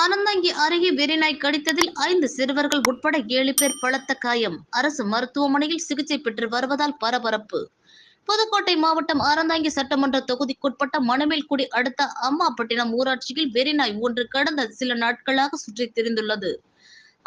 அனந்தங்கி அருகே வெறிநாய் கடித்ததில் ஐந்து சிறுவர்கள் உட்பட ஏழு பேர் பலத்த காயம். அரசு மருத்துவமனையில் சிகிச்சை பெற்று வருவதால் பரபரப்பு. புதுக்கோட்டை மாவட்டம் அறந்தாங்கி சட்டமன்ற தொகுதிக்குட்பட்ட மணமேல்குடி அடுத்த அம்மாப்பட்டினம் ஊராட்சியில் வெறிநாய் ஒன்று கடந்த சில நாட்களாக சுற்றி திரிந்துள்ளது.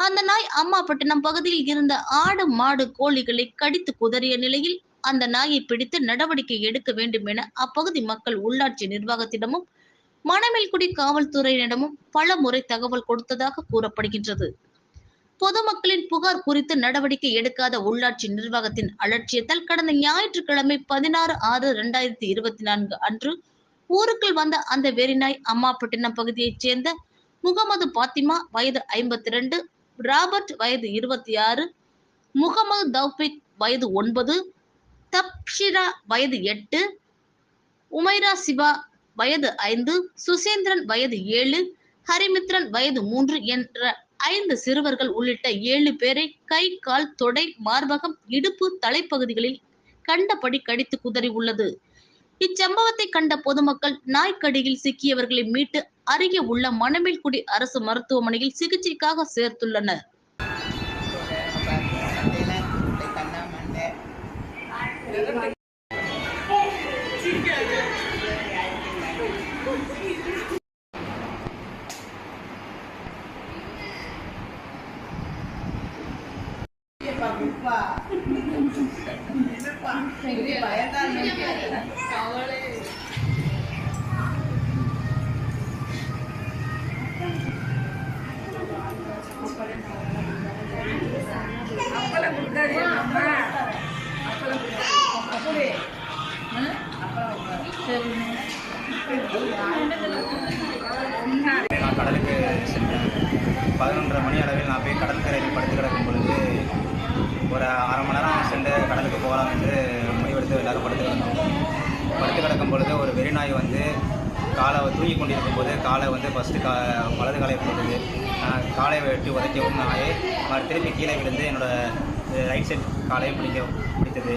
அந்த நாய் அம்மாப்பட்டினம் பகுதியில் இருந்த ஆடு மாடு கோழிகளை கடித்து குதறிய நிலையில் அந்த நாயை பிடித்து நடவடிக்கை எடுக்க வேண்டும் என அப்பகுதி மக்கள் உள்ளாட்சி நிர்வாகத்திடமும் மணமேல்குடி காவல்துறையினரிடமும் பல முறை தகவல் கொடுத்ததாக கூறப்படுகின்றது. பொதுமக்களின் புகார் குறித்து நடவடிக்கை எடுக்காத உள்ளாட்சி நிர்வாகத்தின் அலட்சியத்தால் கடந்த ஞாயிற்றுக்கிழமை பதினாறு ஆறு இரண்டாயிரத்தி இருபத்தி நான்கு அன்று ஊருக்குள் வந்த அந்த வெறிநாய் அம்மாப்பட்டினம் பகுதியைச் சேர்ந்த முகமது பாத்திமா வயது ஐம்பத்தி ரெண்டு ராபர்ட் வயது இருபத்தி ஆறு முகமது தௌபிக் வயது ஒன்பது தப்ஷிரா வயது எட்டு உமைரா சிவா வயது ஐந்து சுசேந்திரன் வயது ஏழு ஹரிமித்ரன் வயது மூன்று என்ற ஐந்து சிறுவர்கள் உள்ளிட்ட ஏழு பேரை கை கால் தொடை மார்பகம் இடுப்பு தலைப்பகுதிகளில் கண்டபடி கடித்து குதறி உள்ளது. இச்சம்பவத்தை கண்ட பொதுமக்கள் நாய்க்கடியில் சிக்கியவர்களை மீட்டு அருகே உள்ள மணமேல்குடி அரசு மருத்துவமனையில் சிகிச்சைக்காக சேர்த்துள்ளனர். நான் கடலுக்கு சென்றேன் பதினொன்றரை மணி அளவில் நான் போய் கடற்கரையில் படுத்து கிடக்கும் பொழுது ஒரு அரை மணி நேரம் சென்று கடலுக்கு போகலாம் என்று முடிவெடுத்து எல்லாரும் படுத்து கிடந்தோம். படுத்து கிடக்கும் பொழுது ஒரு வெறிநாய் வந்து காலை தூங்கி கொண்டிருக்கும் போது காலை வந்து ஃபஸ்ட்டு கா வலது காலை போட்டது காலை வெட்டி உதைக்கவும் நாயே திருப்பி கீழே விழுந்து என்னோடய ரைட் சைட் காலையும் பிடிக்க பிடித்தது.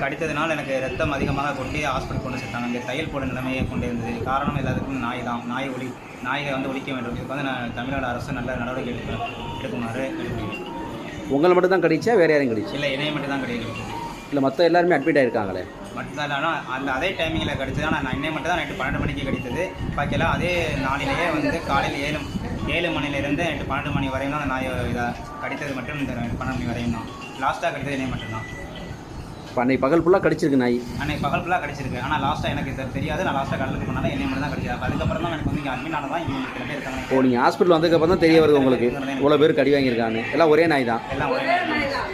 கடித்ததுனால் எனக்கு ரத்தம் அதிகமாக கொட்டி ஹாஸ்பிட்டல் கொண்டு சேர்த்தாங்க இங்கே தையல் போட நிலைமையை கொண்டு இருந்தது காரணம் எல்லாத்துக்கும் நாய் தான். நாய் ஒழி நாயை வந்து ஒழிக்க வேண்டும். இதுக்கு வந்து நான் தமிழ்நாடு அரசு நல்ல நடவடிக்கை எடுக்க எடுக்குமாறு கேட்டுக்கொள்கிறேன். உங்களை மட்டும் தான் கடிச்சா வேறு யாரையும் கடிச்சு? இல்லை இணைய மட்டும் தான் கிடையாது இல்லை மற்ற எல்லாருமே அட்மிட் ஆயிருக்காங்களே? மட்டும் ஆனால் அந்த அதே டைமிங்கில் கடிச்சது ஆனால் நான் இன்னை மட்டும் தான் நைட்டு பன்னெண்டு மணிக்கு கடித்தது. பாக்கியெல்லாம் அதே நாளிலேயே வந்து காலையில் ஏழு ஏழு மணிலேருந்து நைட்டு பன்னெண்டு மணி வரையும் தான் நாய் இதாக கடித்தது மட்டும் இந்த பன்னெண்டு மணி வரையும் தான். லாஸ்ட்டாக கடித்தது என்னை மட்டும்தான். இப்போ அன்னைக்கு பகல் ஃபுல்லாக கடிச்சிருக்கு நாய். அன்னைக்கு பகல் ஃபுல்லாக கடிச்சிருக்கு. ஆனால் லாஸ்ட்டாக எனக்கு இது தெரியாது. நான் லாஸ்ட்டாக கடலுக்கு போனாலும் என்னை மட்டும் தான் கிடைச்சது அதுக்கப்புறம் தான் எனக்கு வந்து இங்கே அட்மிட் ஆனதான் இங்கே இப்போ நீங்கள் ஹாஸ்பிட்டல் வந்ததுக்கப்புறம் தான் தெரிய வருது உங்களுக்கு. இவ்வளோ பேர் கடி வாங்கியிருக்காங்க எல்லாம் ஒரே நாய் தான். எல்லாம் ஒரே நாய் தான்.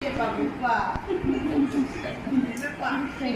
Papi.